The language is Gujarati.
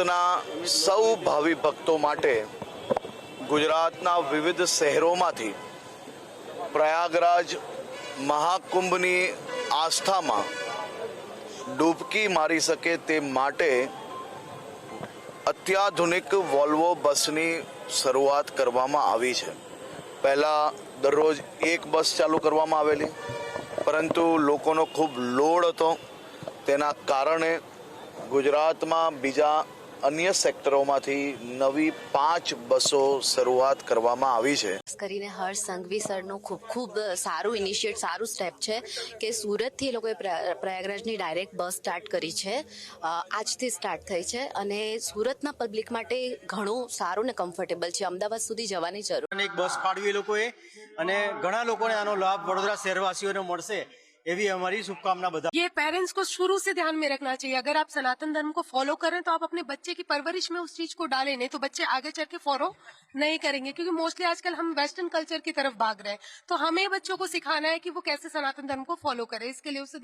ના સૌ ભાવિ ભક્તો માટે ગુજરાતના વિવિધ શહેરોમાંથી પ્રયાગરાજ મહાકુંભની આસ્થામાં ડૂબકી મારી શકે તે માટે અત્યાધુનિક વોલ્વો બસની શરૂઆત કરવામાં આવી છે. પહેલાં દરરોજ એક બસ ચાલુ કરવામાં આવેલી, પરંતુ લોકોનો ખૂબ લોડ હતો. તેના કારણે ગુજરાતમાં બીજા અન્ય સેક્ટરોમાંથી નવી પાંચ બસો શરૂઆત કરવામાં આવી છે. ખાસ કરીને હર્ષ સંઘવી સરનું ખૂબ ખૂબ સારું ઇનિશિયેટ સારું સ્ટેપ છે કે સુરતથી એ લોકોએ પ્રયા- પ્રયાગરાજની ડાયરેક્ટ બસ સ્ટાર્ટ કરી છે. આજથી સ્ટાર્ટ થઈ છે અને સુરતના પબ્લિક માટે ઘણું સારું ને કમ્ફર્ટેબલ છે. અમદાવાદ સુધી જવાની જરૂર. અને એક બસ ફાળવી એ લોકોએ અને ઘણા લોકોને આનો લાભ વડોદરા શહેરવાસીઓને મળશે. ये भी हमारी शुभकामना बता ये पेरेंट्स को शुरू से ध्यान में रखना चाहिए। अगर आप सनातन धर्म को फॉलो करें तो आप अपने बच्चे की परवरिश में उस चीज़ को डालें, नहीं तो बच्चे आगे चल के फॉलो नहीं करेंगे। क्योंकि मोस्टली आजकल हम वेस्टर्न कल्चर की तरफ़ भाग रहे हैं। तो हमें बच्चों को सिखाना है कि वो कैसे सनातन धर्म को फॉलो करे। इसके लिए उसे